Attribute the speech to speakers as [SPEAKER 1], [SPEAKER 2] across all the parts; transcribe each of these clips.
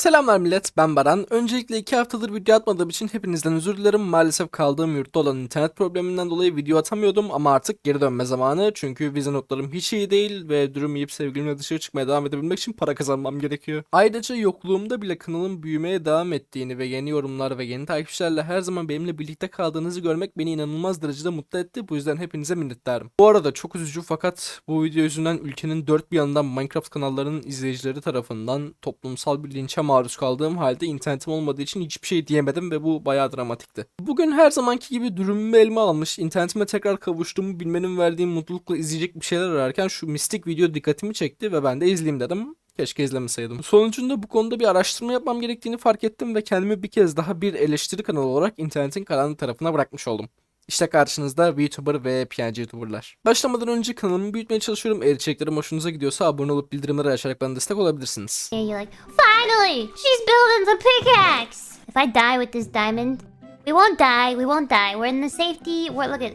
[SPEAKER 1] Selamlar millet ben Baran. Öncelikle iki haftadır video atmadığım için hepinizden özür dilerim. Maalesef kaldığım yurtta olan internet probleminden dolayı video atamıyordum ama artık geri dönme zamanı. Çünkü vize notlarım hiç iyi değil ve durum yiyip sevgilimle dışarı çıkmaya devam edebilmek için para kazanmam gerekiyor. Ayrıca yokluğumda bile kanalın büyümeye devam ettiğini ve yeni yorumlar ve yeni takipçilerle her zaman benimle birlikte kaldığınızı görmek beni inanılmaz derecede mutlu etti. Bu yüzden hepinize minnettarım. Bu arada çok üzücü fakat bu video yüzünden ülkenin dört bir yanından Minecraft kanallarının izleyicileri tarafından toplumsal bir linçe maruz kaldığım halde internetim olmadığı için hiçbir şey diyemedim ve bu bayağı dramatikti. Bugün her zamanki gibi dürümümü elime almış, internetime tekrar kavuştuğumu bilmenin verdiği mutlulukla izleyecek bir şeyler ararken şu mistik video dikkatimi çekti ve ben de izleyeyim dedim. Keşke izlemeseydim. Sonucunda bu konuda bir araştırma yapmam gerektiğini fark ettim ve kendimi bir kez daha bir eleştiri kanalı olarak internetin karanlık tarafına bırakmış oldum. İşte karşınızda VTuber ve PNG YouTuber'lar. Başlamadan önce kanalımı büyütmeye çalışıyorum. Eğer içeriklerim hoşunuza gidiyorsa abone olup bildirimleri açarak bana destek olabilirsiniz.
[SPEAKER 2] Yeah, you're like, finally, she's building the pickaxe. If I die with this diamond, we won't die. We won't die. We're in the safety. We're look at.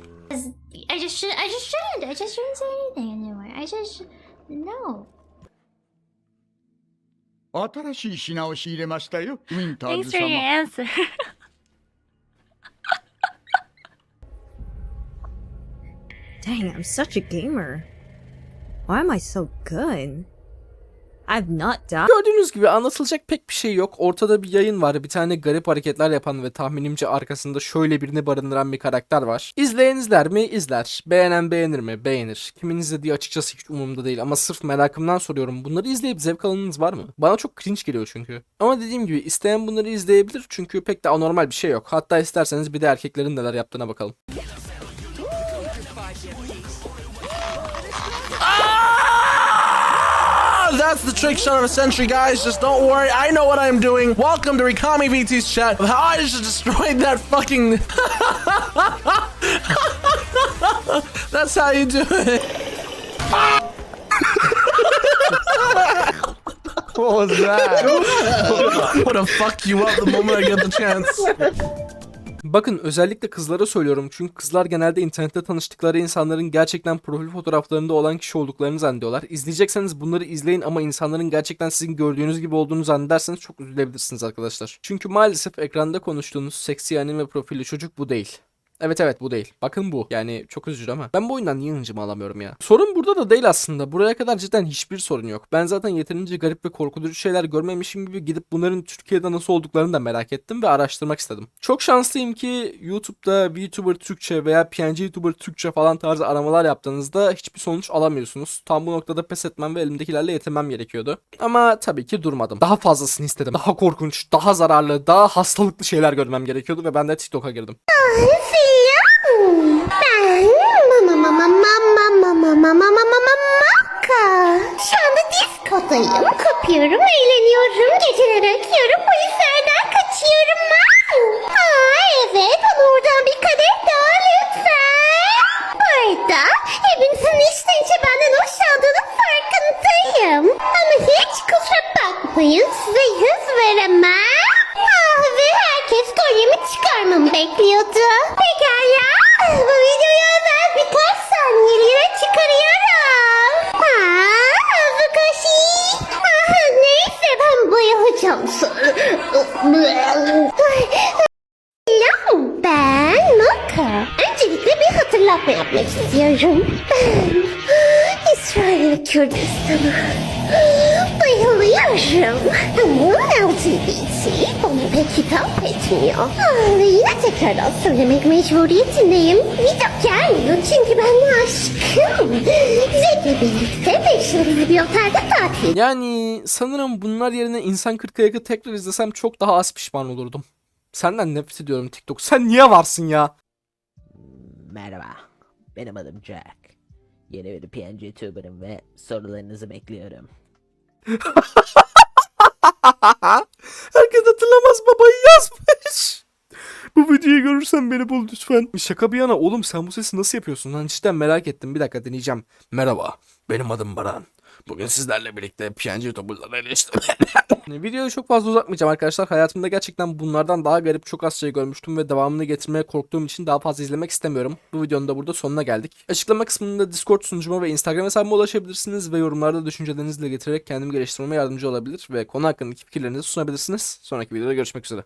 [SPEAKER 2] I just should. I just shouldn't. I just shouldn't say anything anymore. I just no.
[SPEAKER 3] 新しい品を仕入れましたよ、ウィンター
[SPEAKER 4] Thanks
[SPEAKER 3] ズ
[SPEAKER 4] for your
[SPEAKER 3] 様。
[SPEAKER 4] answer.
[SPEAKER 5] Dang, I'm such a gamer. Why am I so good? I've not died.
[SPEAKER 1] Gördüğünüz gibi anlatılacak pek bir şey yok. Ortada bir yayın var. Bir tane garip hareketler yapan ve tahminimce arkasında şöyle birini barındıran bir karakter var. İzleyen izler mi? İzler. Beğenen beğenir mi? Beğenir. Kimin izlediği açıkçası hiç umurumda değil ama sırf merakımdan soruyorum. Bunları izleyip zevk alanınız var mı? Bana çok cringe geliyor çünkü. Ama dediğim gibi isteyen bunları izleyebilir çünkü pek de anormal bir şey yok. Hatta isterseniz bir de erkeklerin neler yaptığına bakalım.
[SPEAKER 6] Ah, That's the trick shot of a century, guys. Just don't worry. I know what I'm doing. Welcome to Rikami VT's chat of how I just destroyed that fucking. That's how you do it. what was that? I'm gonna fuck you up the moment I get the chance.
[SPEAKER 1] Bakın özellikle kızlara söylüyorum çünkü kızlar genelde internette tanıştıkları insanların gerçekten profil fotoğraflarında olan kişi olduklarını zannediyorlar. İzleyecekseniz bunları izleyin ama insanların gerçekten sizin gördüğünüz gibi olduğunu zannederseniz çok üzülebilirsiniz arkadaşlar. Çünkü maalesef ekranda konuştuğunuz seksi anime profili çocuk bu değil. Evet evet bu değil. Bakın bu. Yani çok üzücü ama. Ben bu oyundan niye hıncımı alamıyorum ya? Sorun burada da değil aslında. Buraya kadar cidden hiçbir sorun yok. Ben zaten yeterince garip ve korkutucu şeyler görmemişim gibi gidip bunların Türkiye'de nasıl olduklarını da merak ettim ve araştırmak istedim. Çok şanslıyım ki YouTube'da VTuber Türkçe veya PNG YouTuber Türkçe falan tarzı aramalar yaptığınızda hiçbir sonuç alamıyorsunuz. Tam bu noktada pes etmem ve elimdekilerle yetinmem gerekiyordu. Ama tabii ki durmadım. Daha fazlasını istedim. Daha korkunç, daha zararlı, daha hastalıklı şeyler görmem gerekiyordu ve ben de TikTok'a girdim.
[SPEAKER 2] Ben mama mama mama mama mama mama mama maka. Şu anda diskodayım. Kopuyorum, eğleniyorum. Geceler akıyorum. Polislerden kaçıyorum. Aa evet, bana oradan bir kadeh daha lütfen. Bu arada hepinizin içten içe benden hoşlandığının farkındayım. Ama hiç kusura bakmayın size yüz veremem. Ah ve herkes kolyemi çıkarmamı bekliyordu. Selam ben Maka. Öncelikle bir hatırlatma yapmak istiyorum. Ben İsrail Kürdistan'a bayılıyorum. Ama LGBT bana pek hitap etmiyor. Aa, Ve yine tekrardan söylemek mecburiyetindeyim. Video gelmiyor çünkü ben aşkım. Zevkle birlikte 5 yıldızlı bir otelde tatil
[SPEAKER 1] Yani sanırım bunlar yerine insan 40'a yakın tekrar izlesem çok daha az pişman olurdum. Senden nefret ediyorum TikTok. Sen niye varsın ya?
[SPEAKER 7] Merhaba, benim adım Jack. Yeni bir PNG tuber'ım ve sorularınızı bekliyorum.
[SPEAKER 1] Herkes hatırlamaz babayı yazmış. Bu videoyu görürsen beni bul lütfen. Şaka bir yana oğlum sen bu sesi nasıl yapıyorsun lan cidden merak ettim. Bir dakika deneyeceğim. Merhaba benim adım Baran. Bugün sizlerle birlikte PNG YouTuber'lara eleştirdim. Videoyu çok fazla uzatmayacağım arkadaşlar. Hayatımda gerçekten bunlardan daha garip çok az şey görmüştüm ve devamını getirmeye korktuğum için daha fazla izlemek istemiyorum. Bu videonun da burada sonuna geldik. Açıklama kısmında Discord sunucuma ve Instagram hesabıma ulaşabilirsiniz ve yorumlarda düşüncelerinizi dile getirerek kendimi geliştirmeme yardımcı olabilir ve konu hakkındaki fikirlerinizi sunabilirsiniz. Sonraki videoda görüşmek üzere.